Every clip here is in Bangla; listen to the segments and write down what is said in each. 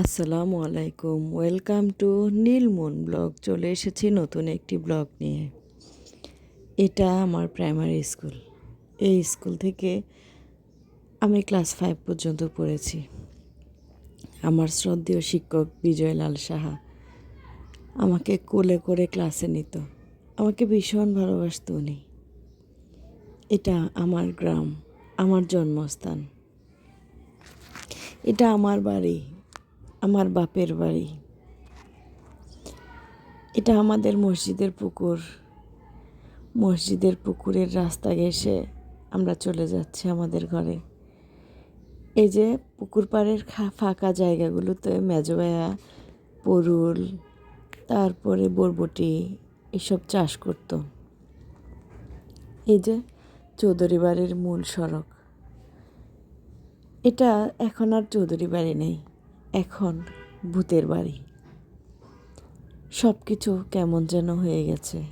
আসসালামু আলাইকুম। Welcome to Neelmoon blog. চলে এসেছি নতুন একটি ব্লগ নিয়ে। এটা আমার প্রাইমারি স্কুল। এই স্কুল থেকে আমি ক্লাস ফাইভ পর্যন্ত পড়েছি। আমার শ্রদ্ধেয় শিক্ষক বিজয়লাল সাহা আমাকে কোলে করে ক্লাসে নিত। আমাকে ভীষণ ভালোবাসত উনি। এটা আমার গ্রাম, আমার জন্মস্থান। এটা আমার বাড়ি আমার বাপের বাড়ি। এটা আমাদের মসজিদের পুকুর। মসজিদের পুকুরের রাস্তা ঘেসে আমরা চলে যাচ্ছি আমাদের ঘরে। এই যে পুকুর পাড়ের ফাঁকা জায়গাগুলোতে মেজবায়া পরুল, তারপরে বরবটি এসব চাষ করতো। এই যে চৌধুরী বাড়ির মূল সড়ক। এটা এখন আর চৌধুরী বাড়ি নেই। এখন ভূতের বাড়ি। সব কিছু কেমন যেন হয়ে গেছে।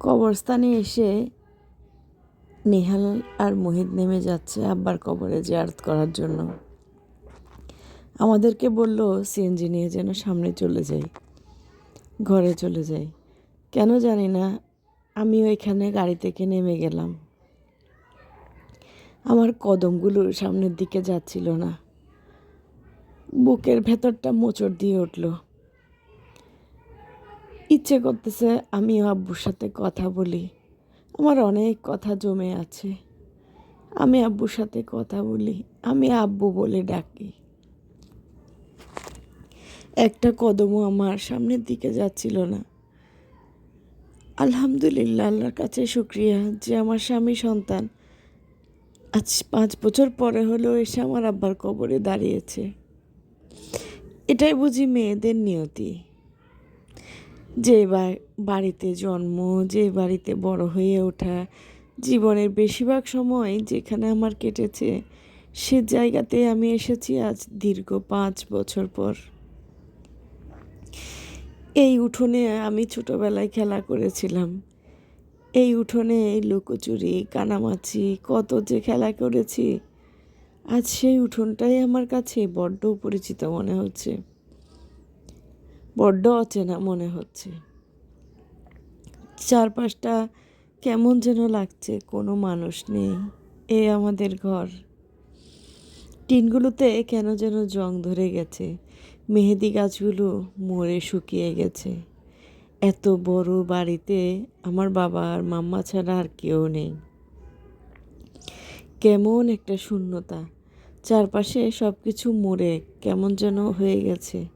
কবরস্থানে এসে নেহাল আর মোহিত নেমে যাচ্ছে আব্বার কবরে জিয়ারত করার জন্য। আমাদেরকে বলল, সিএনজি নিয়ে যেন সামনে চলে যাই। ঘরে চলে যাই। কেন জানি না আমি ওইখানে গাড়ি থেকে নেমে গেলাম। আমার কদমগুলো সামনের দিকে যাচ্ছিল না। বুকের ভেতরটা মোচড় দিয়ে উঠল। ইচ্ছে করতেছে আমিও আব্বুর সাথে কথা বলি। আমার অনেক কথা জমে আছে। আমি আব্বুর সাথে কথা বলি, আমি আব্বু বলে ডাকি। একটা কদমও আমার সামনের দিকে যাচ্ছিল না। আলহামদুলিল্লাহ, আল্লাহর কাছে শুক্রিয়া যে আমার স্বামী সন্তান আজ পাঁচ বছর পরে হলেও এসে আমার আব্বার কবরে দাঁড়িয়েছে। এটাই বুঝি মেয়েদের নিয়তি। যে বাড়িতে জন্ম, যে বাড়িতে বড় হয়ে ওঠা, জীবনের বেশিরভাগ সময় যেখানে আমার কেটেছে, সে জায়গাতে আমি এসেছি আজ দীর্ঘ পাঁচ বছর পর। এই উঠোনে আমি ছোটবেলায় খেলা করেছিলাম। এই উঠোনে এই লুকোচুরি, কানামাছি, কত যে খেলা করেছি আজ সেই উঠোনটাই আমার কাছে বড্ড পরিচিত মনে হচ্ছে। বড্ড অচেনা মনে হচ্ছে। চারপাশটা কেমন যেন লাগছে, কোনো মানুষ নেই এ আমাদের ঘর। টিনগুলোতে কেন যেন জং ধরে গেছে, মেহেদি গাছগুলো মরে শুকিয়ে গেছে। এত বড় বাড়িতে আমার বাবা আর মাম্মা ছাড়া আর কেউ নেই। কেমন একটা শূন্যতা। চারপাশে সব কিছু মরে কেমন যেন হয়ে গেছে।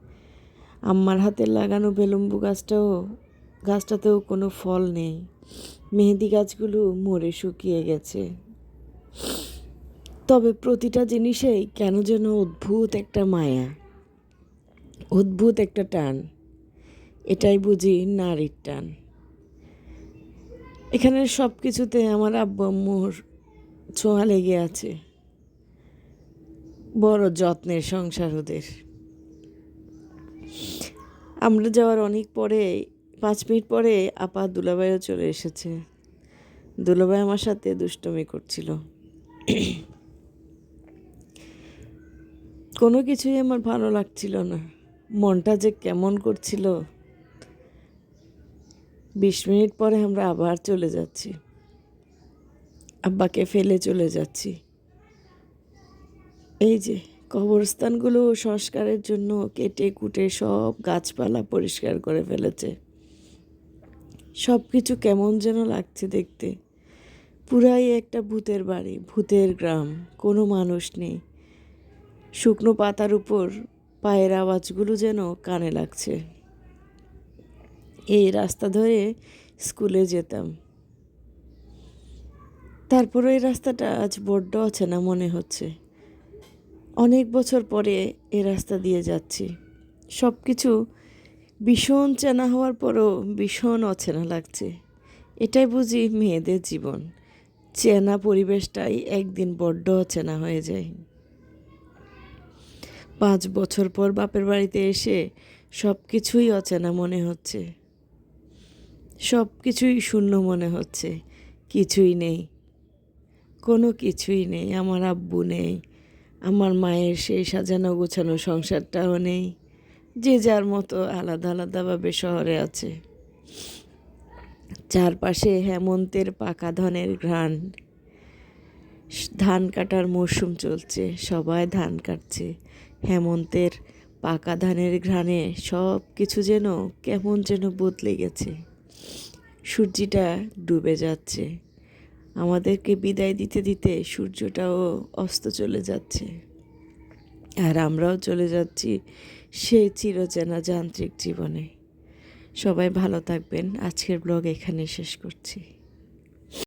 আম্মার হাতে লাগানো বেলম্বু গাছটাও, গাছটাতেও কোনো ফল নেই। মেহেদি গাছগুলো মরে শুকিয়ে গেছে। তবে প্রতিটা জিনিসেই কেন যেন অদ্ভুত একটা মায়া, অদ্ভুত একটা টান। এটাই বুঝি নারীর টান। এখানে সব কিছুতে আমার আব্বু আম্মুর ছোঁয়া লেগে আছে। বড় যত্নের সংসার ওদের। আমরা যাওয়ার অনেক পরে, পাঁচ মিনিট পরে আপা দুলাভাইও চলে এসেছে। দুলাভাই আমার সাথে দুষ্টমি করছিল। কোনো কিছুই আমার ভালো লাগছিল না। মনটা যে কেমন করছিল। বিশ মিনিট পরে আমরা আবার চলে যাচ্ছি। আব্বাকে ফেলে চলে যাচ্ছি। এই যে, কবরস্থানগুলো সংস্কারের জন্য কেটে কুটে সব গাছপালা পরিষ্কার করে ফেলেছে। সব কিছু কেমন যেন লাগছে দেখতে। পুরাই একটা ভূতের বাড়ি, ভূতের গ্রাম, কোনো মানুষ নেই। শুকনো পাতার উপর পায়ের আওয়াজগুলো যেন কানে লাগছে। এই রাস্তা ধরে স্কুলে যেতাম। তারপর এই রাস্তাটা আজ বড্ড অচেনা মনে হচ্ছে। অনেক বছর পরে এ রাস্তা দিয়ে যাচ্ছি। সব কিছু ভীষণ চেনা হওয়ার পরও ভীষণ অচেনা লাগছে। এটাই বুঝি মেয়েদের জীবন। চেনা পরিবেশটাই একদিন বড্ড অচেনা হয়ে যায়। পাঁচ বছর পর বাপের বাড়িতে এসে সব কিছুই অচেনা মনে হচ্ছে। সব কিছুই শূন্য মনে হচ্ছে। কিছুই নেই। কোনো কিছুই নেই, আমার আব্বু নেই, আমার মায়ের সেই সাজানো গোছানো সংসারটাও নেই, যে যার মতো আলাদা আলাদাভাবে শহরে আছে। চারপাশে হেমন্তের পাকা ধানের ঘ্রাণ, ধান কাটার মরশুম চলছে, সবাই ধান কাটছে, হেমন্তের পাকা ধানের ঘ্রাণে সব কিছু যেন কেমন যেন বদলে গেছে। সূর্যিটা ডুবে যাচ্ছে। আমাদেরকে বিদায় দিতে দিতে সূর্যটাও অস্ত চলে যাচ্ছে। আর আমরাও চলে যাচ্ছি সেই চিরচেনা যান্ত্রিক জীবনে। সবাই ভালো থাকবেন। আজকের ব্লগ এখানে শেষ করছি।